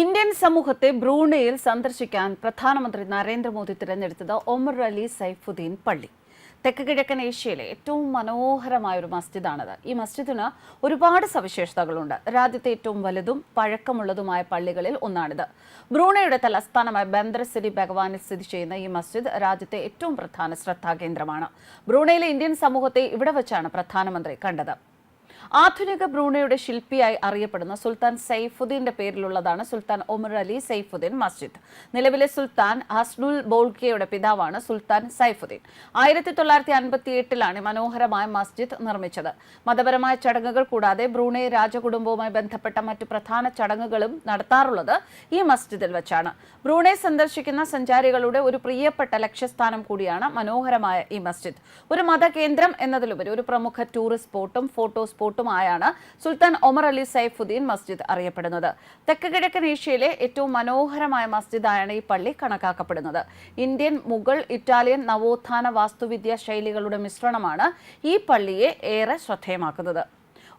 Indian സമൂഹത്തെ ബ്രൂണയിൽ സന്ദർശിക്കാൻ പ്രധാനമന്ത്രി നരേന്ദ്രമോദി തിരഞ്ഞെടുത്തത് ഒമർ അലി സൈഫുദ്ദീൻ പള്ളി. തെക്ക് കിഴക്കൻ ഏഷ്യയിലെ ഏറ്റവും മനോഹരമായ ഒരു മസ്ജിദാണിത്. ഈ മസ്ജിദിന് ഒരുപാട് സവിശേഷതകളുണ്ട്. രാജ്യത്തെ ഏറ്റവും വലുതും പഴക്കമുള്ളതുമായ പള്ളികളിൽ ഒന്നാണിത്. ബ്രൂണയുടെ തലസ്ഥാനമായ ബന്ദ്രസിരി ഭഗവാനിൽ സ്ഥിതി ചെയ്യുന്ന ഈ മസ്ജിദ് രാജ്യത്തെ ഏറ്റവും പ്രധാന ശ്രദ്ധാകേന്ദ്രമാണ്. ബ്രൂണയിലെ ഇന്ത്യൻ സമൂഹത്തെ ഇവിടെ വെച്ചാണ് പ്രധാനമന്ത്രി കണ്ടത്. ആധുനിക ബ്രൂണയുടെ ശില്പിയായി അറിയപ്പെടുന്ന സുൽത്താൻ സൈഫുദ്ദീന്റെ പേരിലുള്ളതാണ് സുൽത്താൻ ഒമർ അലി സൈഫുദ്ദീൻ മസ്ജിദ്. നിലവിലെ സുൽത്താൻ ഹസ്നുൽ ബോൾക്കിയയുടെ പിതാവാണ് സുൽത്താൻ സൈഫുദ്ദീൻ. ആയിരത്തി തൊള്ളായിരത്തി അൻപത്തി എട്ടിലാണ് മനോഹരമായ മസ്ജിദ് നിർമ്മിച്ചത്. മതപരമായ ചടങ്ങുകൾ കൂടാതെ ബ്രൂണെ രാജകുടുംബവുമായി ബന്ധപ്പെട്ട മറ്റു പ്രധാന ചടങ്ങുകളും നടത്താറുള്ളത് ഈ മസ്ജിദിൽ വെച്ചാണ്. ബ്രൂണെ സന്ദർശിക്കുന്ന സഞ്ചാരികളുടെ ഒരു പ്രിയപ്പെട്ട ലക്ഷ്യസ്ഥാനം കൂടിയാണ് മനോഹരമായ ഈ മസ്ജിദ്. ഒരു മതകേന്ദ്രം എന്നതിലുപരി ഒരു പ്രമുഖ ടൂറിസ്റ്റ് സ്പോട്ടും ഫോട്ടോ സ്പോട്ടുമായാണ് സുൽത്താൻ ഒമർ അലി സൈഫുദ്ദീൻ മസ്ജിദ് അറിയപ്പെടുന്നത്. തെക്ക് കിഴക്കൻ ഏഷ്യയിലെ ഏറ്റവും മനോഹരമായ മസ്ജിദായാണ് ഈ പള്ളി കണക്കാക്കപ്പെടുന്നത്. ഇന്ത്യൻ മുഗൾ ഇറ്റാലിയൻ നവോത്ഥാന വാസ്തുവിദ്യ ശൈലികളുടെ മിശ്രണമാണ് ഈ പള്ളിയെ ഏറെ ശ്രദ്ധേയമാക്കുന്നത്.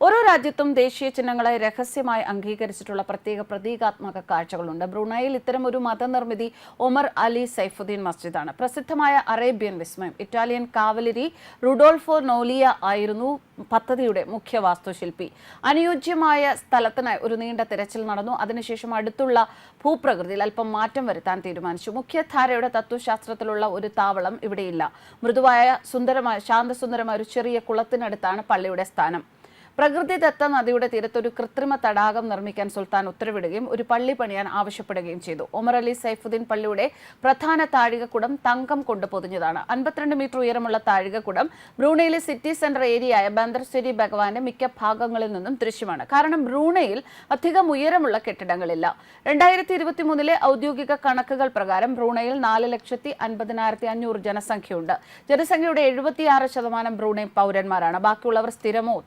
ഓരോ രാജ്യത്തും ദേശീയ ചിഹ്നങ്ങളെ രഹസ്യമായി അംഗീകരിച്ചിട്ടുള്ള പ്രത്യേക പ്രതീകാത്മക കാഴ്ചകളുണ്ട്. ബ്രൂണയിൽ ഇത്തരം ഒരു മതനിർമ്മിതി ഒമർ അലി സൈഫുദ്ദീൻ മസ്ജിദാണ്. പ്രസിദ്ധമായ അറേബ്യൻ വിസ്മയം. ഇറ്റാലിയൻ കാവലരി റുഡോൾഫോ നോലിയ ആയിരുന്നു പദ്ധതിയുടെ മുഖ്യ വാസ്തുശില്പി. അനുയോജ്യമായ സ്ഥലത്തിനായി ഒരു നീണ്ട തിരച്ചിൽ നടന്നു. അതിനുശേഷം അടുത്തുള്ള ഭൂപ്രകൃതിയിൽ അല്പം മാറ്റം വരുത്താൻ തീരുമാനിച്ചു. മുഖ്യധാരയുടെ തത്വശാസ്ത്രത്തിലുള്ള ഒരു താവളം ഇവിടെയില്ല. മൃദുവായ സുന്ദരമായ ശാന്തസുന്ദരമായ ഒരു ചെറിയ കുളത്തിനടുത്താണ് പള്ളിയുടെ സ്ഥാനം. പ്രകൃതിദത്ത നദിയുടെ തീരത്ത് ഒരു കൃത്രിമ തടാകം നിർമ്മിക്കാൻ സുൽത്താൻ ഉത്തരവിടുകയും ഒരു പള്ളി പണിയാൻ ആവശ്യപ്പെടുകയും ചെയ്തു. ഒമർ അലി സൈഫുദ്ദീൻ പള്ളിയുടെ പ്രധാന താഴികക്കുടം തങ്കം കൊണ്ട് പൊതിഞ്ഞതാണ്. അൻപത്തിരണ്ട് മീറ്റർ ഉയരമുള്ള താഴികക്കുടം ബ്രൂണയിലെ സിറ്റി സെന്റർ ഏരിയയായ ബന്ദർശ്ശേരി ഭഗവാന്റെ മിക്ക ഭാഗങ്ങളിൽ നിന്നും ദൃശ്യമാണ്. കാരണം ബ്രൂണയിൽ അധികം ഉയരമുള്ള കെട്ടിടങ്ങളില്ല. രണ്ടായിരത്തി ഇരുപത്തി മൂന്നിലെ ഔദ്യോഗിക കണക്കുകൾ പ്രകാരം ബ്രൂണയിൽ നാല് ലക്ഷത്തി അൻപതിനായിരത്തി അഞ്ഞൂറ് ജനസംഖ്യയുണ്ട്. ജനസംഖ്യയുടെ എഴുപത്തിയാറ് ശതമാനം ബ്രൂണൈ പൗരന്മാരാണ്. ബാക്കിയുള്ളവർ സ്ഥിരമോ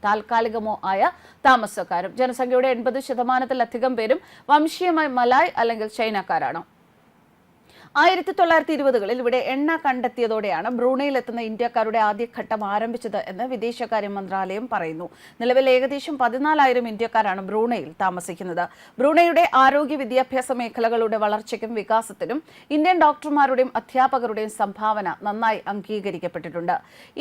താൽക്കാലികമോ ആയ താമസക്കാരും. ജനസംഖ്യയുടെ എൺപത് ശതമാനത്തിലധികം പേരും വംശീയമായി മലായ് അല്ലെങ്കിൽ ചൈനക്കാരാണ്. ആയിരത്തി തൊള്ളായിരത്തി ഇരുപതുകളിൽ ഇവിടെ എണ്ണ കണ്ടെത്തിയതോടെയാണ് ബ്രൂണയിൽ എത്തുന്ന ഇന്ത്യക്കാരുടെ ആദ്യഘട്ടം ആരംഭിച്ചത് എന്ന് വിദേശകാര്യ മന്ത്രാലയം പറയുന്നു. നിലവിൽ ഏകദേശം പതിനാലായിരം ഇന്ത്യക്കാരാണ് ബ്രൂണയിൽ താമസിക്കുന്നത്. ബ്രൂണയുടെ ആരോഗ്യ വിദ്യാഭ്യാസ മേഖലകളുടെ വളർച്ചയ്ക്കും വികാസത്തിനും ഇന്ത്യൻ ഡോക്ടർമാരുടെയും അധ്യാപകരുടെയും സംഭാവന നന്നായി അംഗീകരിക്കപ്പെട്ടിട്ടുണ്ട്.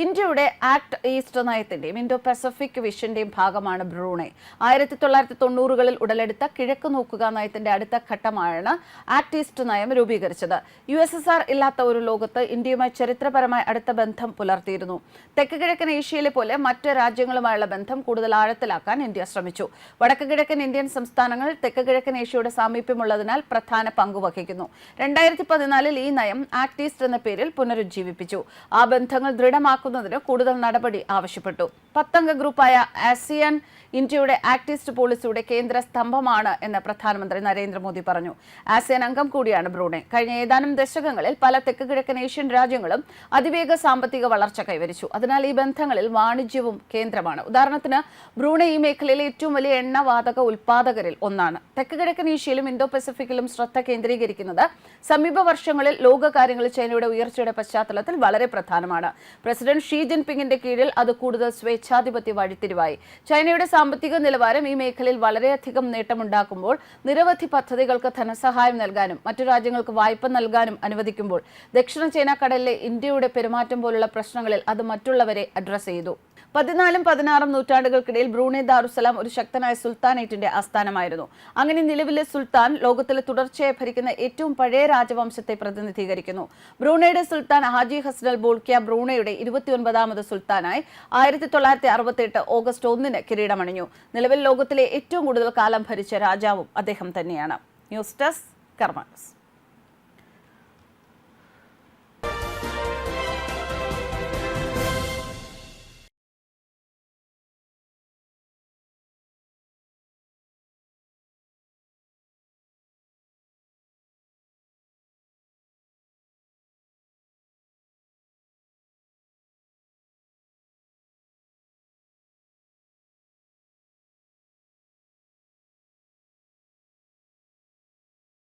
ഇന്ത്യയുടെ ആക്ട് ഈസ്റ്റ് നയത്തിന്റെയും ഇൻഡോ പസഫിക് വിഷന്റെയും ഭാഗമാണ് ബ്രൂണെ. ആയിരത്തി തൊള്ളായിരത്തി തൊണ്ണൂറുകളിൽ ഉടലെടുത്ത കിഴക്ക് നോക്കുക നയത്തിന്റെ അടുത്ത ഘട്ടമാണ് ആക്ട് ഈസ്റ്റ് നയം രൂപീകരിച്ചത്. യു എസ് എസ് ആർ ഇല്ലാത്ത ഒരു ലോകത്ത് ഇന്ത്യയുമായി ചരിത്രപരമായി അടുത്ത ബന്ധം പുലർത്തിയിരുന്നു. തെക്ക് കിഴക്കൻ ഏഷ്യയിലെ പോലെ മറ്റ് രാജ്യങ്ങളുമായുള്ള ബന്ധം കൂടുതൽ ആഴത്തിലാക്കാൻ ഇന്ത്യ ശ്രമിച്ചു. വടക്ക് കിഴക്കൻ ഇന്ത്യൻ സംസ്ഥാനങ്ങൾ തെക്ക് കിഴക്കൻ ഏഷ്യയുടെ സാമീപ്യമുള്ളതിനാൽ പ്രധാന പങ്കുവഹിക്കുന്നു രണ്ടായിരത്തി പതിനാലിൽ ഈ നയം ആക്ട് ഈസ്റ്റ് എന്ന പേരിൽ പുനരുജ്ജീവിപ്പിച്ചു. ആ ബന്ധങ്ങൾ ദൃഢമാക്കുന്നതിന് കൂടുതൽ നടപടി ആവശ്യപ്പെട്ടു. പത്തംഗ ഗ്രൂപ്പായ ആസിയൻ ഇന്ത്യയുടെ ആക്ടിസ്റ്റ് പോളിസിയുടെ കേന്ദ്ര സ്തംഭമാണ് എന്ന് പ്രധാനമന്ത്രി നരേന്ദ്രമോദി പറഞ്ഞു. ആസിയൻ അംഗം കൂടിയാണ് ബ്രൂണെ. കഴിഞ്ഞ ഏതാനും ദശകങ്ങളിൽ പല തെക്ക് കിഴക്കൻ ഏഷ്യൻ രാജ്യങ്ങളും അതിവേഗ സാമ്പത്തിക വളർച്ച കൈവരിച്ചു. അതിനാൽ ഈ ബന്ധങ്ങളിൽ വാണിജ്യവും കേന്ദ്രമാണ്. ഉദാഹരണത്തിന് ബ്രൂണെ ഈ മേഖലയിലെ ഏറ്റവും വലിയ എണ്ണവാതക ഉൽപാദകരിൽ ഒന്നാണ്. തെക്ക് കിഴക്കൻ ഏഷ്യയിലും ഇന്തോ പസഫിക്കിലും ശ്രദ്ധ കേന്ദ്രീകരിക്കുന്നത് സമീപ വർഷങ്ങളിൽ ലോകകാര്യങ്ങളിൽ ചൈനയുടെ ഉയർച്ചയുടെ പശ്ചാത്തലത്തിൽ വളരെ പ്രധാനമാണ്. പ്രസിഡന്റ് ഷീ ജിൻപിങ്ങിന്റെ കീഴിൽ അത് കൂടുതൽ സ്വേച്ഛാധിപത്യ വഴിത്തിരിവായി. ചൈനയുടെ സാമ്പത്തിക നിലവാരം ഈ മേഖലയിൽ വളരെയധികം നേട്ടമുണ്ടാക്കുമ്പോൾ നിരവധി പദ്ധതികൾക്ക് ധനസഹായം നൽകാനും മറ്റു രാജ്യങ്ങൾക്ക് വായ്പ നൽകാനും അനുവദിക്കുമ്പോൾ ദക്ഷിണ ചൈന കടലിലെ ഇന്ത്യയുടെ പെരുമാറ്റം പോലുള്ള പ്രശ്നങ്ങളിൽ അത് മറ്റുള്ളവരെ അഡ്രസ് ചെയ്തു. പതിനാലും പതിനാറും നൂറ്റാണ്ടുകൾക്കിടയിൽ ബ്രൂണെ ദാറുസലാം ഒരു ശക്തനായ സുൽത്താനേറ്റിന്റെ ആസ്ഥാനമായിരുന്നു. അങ്ങനെ നിലവിലെ സുൽത്താൻ ലോകത്തിലെ തുടർച്ചയായി ഭരിക്കുന്ന ഏറ്റവും പഴയ രാജവംശത്തെ പ്രതിനിധീകരിക്കുന്നു. ബ്രൂണയുടെ സുൽത്താൻ ഹാജി ഹസ്നൽ ബോൾക്കിയ ബ്രൂണയുടെ ഇരുപത്തിയൊൻപതാമത് സുൽത്താനായി ആയിരത്തി തൊള്ളായിരത്തി അറുപത്തി എട്ട് ഓഗസ്റ്റ് ഒന്നിന് കിരീടമണിഞ്ഞു. നിലവിൽ ലോകത്തിലെ ഏറ്റവും കൂടുതൽ കാലം ഭരിച്ച രാജാവും അദ്ദേഹം തന്നെയാണ്. News desk കർമാനസ്